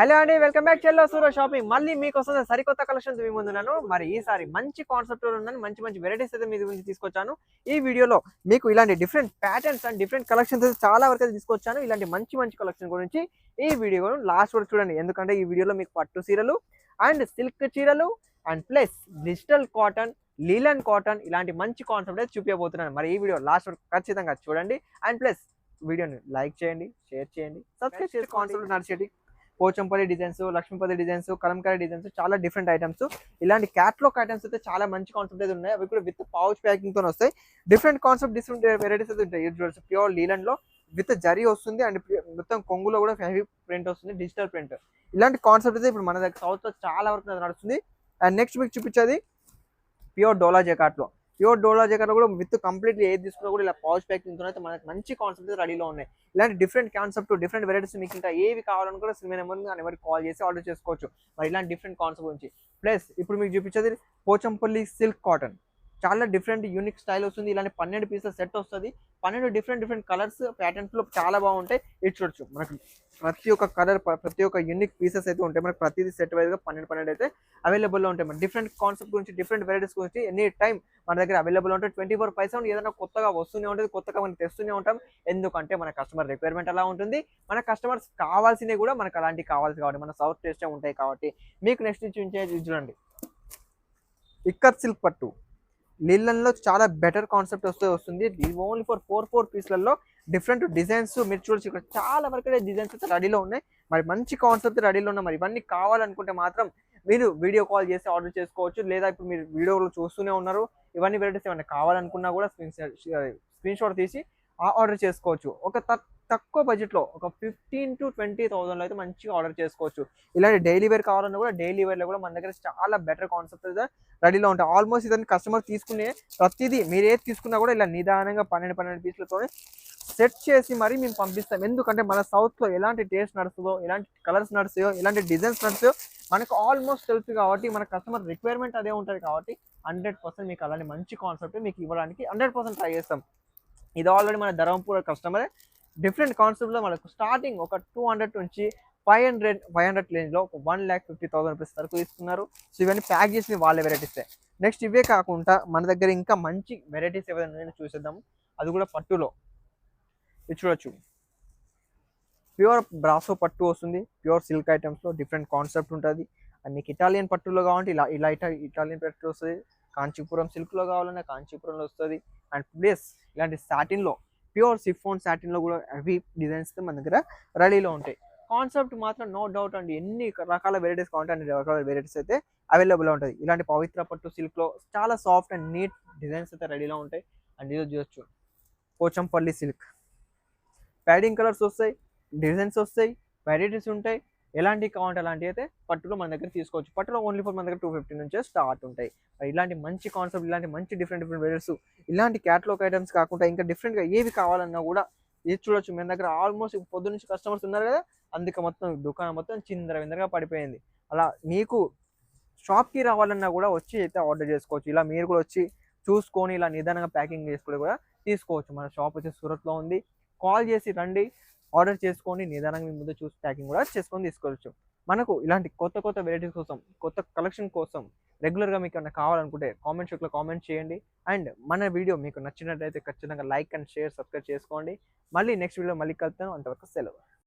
Hello అండి welcome back చెల్లో సూరో shopping. మళ్ళీ మీకు వస్తుంది సరికొత్త కలెక్షన్స్ మీ ముందున్నాను మరి ఈసారి మంచి కాన్సెప్ట్ ఉన్నాను మంచి మంచి వెరైటీస్ అయితే మీ గురించి తీసుకొచ్చాను. ఈ వీడియోలో మీకు ఇలాంటి different patterns and different collections అయితే చాలా వరకు అయితే తీసుకొచ్చాను. ఇలాంటి మంచి మంచి కలెక్షన్ గురించి ఈ వీడియో లాస్ట్ వరకు చూడండి. ఎందుకంటే ఈ వీడియోలో మీకు పట్టు చీరలు అండ్ సిల్క్ చీరలు and plus digital cotton linen cotton ఇలాంటి మంచి కాన్సెప్ట్ అయితే చూపించబోతున్నాను. మరి ఈ వీడియో లాస్ట్ వరకు ఖచ్చితంగా చూడండి. అండ్ ప్లస్ వీడియోని లైక్ చేయండి షేర్ చేయండి సబ్స్క్రైబ్ చేసి concept నడిచేటి Pochampally designs Lakshmipathi designs kalamkari designs చాలా డిఫరెంట్ ఐటమ్స్ ఇలాంటి క్యాట్లాగ్ ఐటమ్స్ అయితే చాలా మంచి కాన్సెప్ట్ అయితే ఉన్నాయి. అవి కూడా విత్ పౌచ్ ప్యాకింగ్తో వస్తాయి. డిఫరెంట్ కాన్సెప్ట్ డిఫరెంట్ వెరైటీస్ అయితే ఉంటాయి. చూడొచ్చు ప్యూర్ లీలన్లో విత్ జరీ వస్తుంది అండ్ మొత్తం కొంగులో కూడా హెవీ ప్రింట్ వస్తుంది డిజిటల్ ప్రింట్ ఇలాంటి కాన్సెప్ట్ అయితే ఇప్పుడు మన దగ్గర సౌత్లో చాలా వరకు నడుస్తుంది. అండ్ నెక్స్ట్ మీకు చూపించేది ప్యూర్ డోలా జకాట్లో ప్యూర్ డోలా జగన్ కూడా విత్ కంప్లీట్లీ ఏది తీసుకున్నా కూడా ఇలా పౌచ్ ప్యాకింగ్ అయితే మనకి మంచి కాన్సెప్ట్ రెడీలో ఉన్నాయి. ఇలాంటి డిఫరెంట్ కాన్సెప్ట్ డిఫరెంట్ వెరైటీస్ మీకు ఇంకా ఏవి కావాలని కూడా సినిమా నెంబర్ కానీ ఎవరికి కాల్ చేసి ఆర్డర్ చేసుకోవచ్చు. మరి ఇలాంటి డిఫరెంట్ కాన్సెప్ట్ గురించి. ప్లస్ ఇప్పుడు మీకు చూపించేది పోచంపల్లి సిల్క్ కాటన్ చాలా డిఫరెంట్ యూనిక్ స్టైల్ వస్తుంది. ఇలాంటి పన్నెండు పీసెస్ సెట్ వస్తుంది. పన్నెండు డిఫరెంట్ డిఫరెంట్ కలర్స్ ప్యాటర్న్స్లో చాలా బాగుంటాయి. ఇది చూడొచ్చు. మనకి ప్రతి ఒక్క కలర్ ప్రతి ఒక్క యూనిక్ పీసెస్ అయితే ఉంటాయి. మనకి ప్రతిదీ సెట్ వైజ్గా పన్నెండు పన్నెండు అయితే అవైలబుల్లో ఉంటాయి. మన డిఫరెంట్ కాన్సెప్ట్ గురించి డిఫరెంట్ వెరైటీస్ గురించి ఎనీ టైం మన దగ్గర అవైలబుల్ ఉంటాయి. ట్వంటీ ఫోర్ పైసా ఏదైనా కొత్తగా వస్తూనే ఉంటుంది. కొత్తగా మనం తెస్తూనే ఉంటాం. ఎందుకంటే మన కస్టమర్ రిక్వైర్మెంట్ అలా ఉంటుంది. మన కస్టమర్స్ కావాల్సినవి కూడా మనకు అలాంటివి కావాల్సి కాబట్టి మన సౌత్ టేస్టే ఉంటాయి కాబట్టి. మీకు నెక్స్ట్ చూపించేది చూడండి. ఇక్కత్ సిల్క్ పట్టు లీలన్లో చాలా బెటర్ కాన్సెప్ట్ వస్తే వస్తుంది. ఓన్లీ ఫర్ ఫోర్ ఫోర్ పీస్లలో డిఫరెంట్ డిజైన్స్ మీరు చూడొచ్చు. ఇక్కడ చాలా వరకు డిజైన్స్ అయితే రెడీలో ఉన్నాయి. మరి మంచి కాన్సెప్ట్ రెడీలో ఉన్నాయి మరి ఇవన్నీ కావాలనుకుంటే మాత్రం మీరు వీడియో కాల్ చేసి ఆర్డర్ చేసుకోవచ్చు. లేదా ఇప్పుడు మీరు వీడియోలో చూస్తూనే ఉన్నారు. ఇవన్నీ వెరైటీస్ ఏమైనా కావాలనుకున్నా కూడా స్క్రీన్ స్క్రీన్ షాట్ తీసి ఆర్డర్ చేసుకోవచ్చు. ఒక తక్కువ బడ్జెట్లో ఒక ఫిఫ్టీన్ టు ట్వంటీ థౌసండ్లో అయితే మంచిగా ఆర్డర్ చేసుకోవచ్చు. ఇలాంటి డైలీ వేర్ కావాలన్నా కూడా డైలీ వేర్లో కూడా మన దగ్గర చాలా బెటర్ కాన్సెప్ట్ అయితే రెడీలో ఉంటాయి. ఆల్మోస్ట్ ఇదని కస్టమర్ తీసుకునే ప్రతిదీ మీరు ఏది తీసుకున్నా కూడా ఇలా నిదానంగా పన్నెండు పన్నెండు పీసులతో సెట్ చేసి మరీ మేము పంపిస్తాం. ఎందుకంటే మన సౌత్లో ఎలాంటి టేస్ట్ నడుస్తుందో ఎలాంటి కలర్స్ నడుస్తాయో ఎలాంటి డిజైన్స్ నడుస్తాయో మనకు ఆల్మోస్ట్ తెలుసు కాబట్టి మన కస్టమర్ రిక్వైర్మెంట్ అదే ఉంటుంది కాబట్టి హండ్రెడ్ పర్సెంట్ మీకు అలాంటి మంచి కాన్సెప్ట్ మీకు ఇవ్వడానికి హండ్రెడ్ పర్సెంట్ ట్రై చేస్తాం. ఇది ఆల్రెడీ మన ధర్మపూర్ కస్టమరే డిఫరెంట్ కాన్సెప్ట్లో మనకు స్టార్టింగ్ ఒక టూ హండ్రెడ్ నుంచి ఫైవ్ హండ్రెడ్ ఫైవ్ హండ్రెడ్ రేంజ్లో ఒక one lakh fifty thousand rupees వరకు ఇస్తున్నారు. సో ఇవన్నీ ప్యాక్ చేసి వాళ్ళే వెరైటీసే నెక్స్ట్ ఇవే కాకుండా మన దగ్గర ఇంకా మంచి వెరైటీస్ ఏవైనా చూసేద్దాం. అది కూడా పట్టులో. ఇది చూడొచ్చు. ప్యూర్ బ్రాసో పట్టు వస్తుంది. ప్యూర్ సిల్క్ ఐటమ్స్లో డిఫరెంట్ కాన్సెప్ట్ ఉంటుంది. అండ్ మీకు ఇటాలియన్ పట్టులో కావాలంటే ఇలా ఇలా ఇటా ఇటాలియన్ పట్టు వస్తుంది. కాంచీపురం సిల్క్లో కావాలన్నా కాంచీపురంలో వస్తుంది. అండ్ ప్లస్ ఇలాంటి సాటిన్లో ప్యూర్ సిఫోన్ సాటిన్లో కూడా అవి డిజైన్స్ మన దగ్గర రెడీలో ఉంటాయి. కాన్సెప్ట్ మాత్రం నో డౌట్ అండి. ఎన్ని రకాల వెరైటీస్ కావాలంటే అన్ని రకాల వెరైటీస్ అయితే అవైలబుల్ ఉంటుంది ఇలాంటి పవిత్ర పట్టు సిల్క్లో చాలా సాఫ్ట్ అండ్ నీట్ డిజైన్స్ అయితే రెడీలో ఉంటాయి. అండ్ ఇది చూడొచ్చు పోచంపల్లి సిల్క్. ప్యాడింగ్ కలర్స్ వస్తాయి డిజైన్స్ వస్తాయి వెరైటీస్ ఉంటాయి. ఎలాంటివి కావాలంటే అలాంటివి అయితే పట్టులో మన దగ్గర తీసుకోవచ్చు. పట్టులో ఓన్లీ ఫర్ మన దగ్గర టూ ఫిఫ్టీ నుంచే స్టార్ట్ ఉంటాయి. ఇలాంటి మంచి కాన్సెప్ట్ ఇలాంటి మంచి డిఫరెంట్ డిఫరెంట్ వెరైటీస్ ఇలాంటి క్యాటలాగ్ ఐటమ్స్ కాకుండా ఇంకా డిఫరెంట్గా ఏవి కావాలన్నా కూడా ఇది చూడొచ్చు. మన దగ్గర ఆల్మోస్ట్ పొద్దు నుంచి కస్టమర్స్ ఉన్నారు కదా అందుకే మొత్తం దుకాణం మొత్తం చిందర విందరగా పడిపోయింది. అలా మీకు షాప్కి రావాలన్నా కూడా వచ్చి అయితే ఆర్డర్ చేసుకోవచ్చు. ఇలా మీరు కూడా వచ్చి చూసుకొని ఇలా నిదానంగా ప్యాకింగ్ చేసుకుని కూడా తీసుకోవచ్చు. మన షాప్ వచ్చి సూరత్లో ఉంది. కాల్ చేసి రండి. ఆర్డర్ చేసుకొని నిదానంగా మీ ముందు చూసి ప్యాకింగ్ కూడా చేసుకొని తీసుకోవచ్చు. మనకు ఇలాంటి కొత్త కొత్త వెరైటీస్ కోసం కొత్త కలెక్షన్ కోసం రెగ్యులర్గా మీకు ఏమైనా కావాలనుకుంటే కామెంట్ షెక్లో కామెంట్ చేయండి. అండ్ మన వీడియో మీకు నచ్చినట్లయితే ఖచ్చితంగా లైక్ అండ్ షేర్ సబ్స్క్రైబ్ చేసుకోండి. మళ్ళీ నెక్స్ట్ వీడియో మళ్ళీ కలుతాను అంతవరకు సెలవు.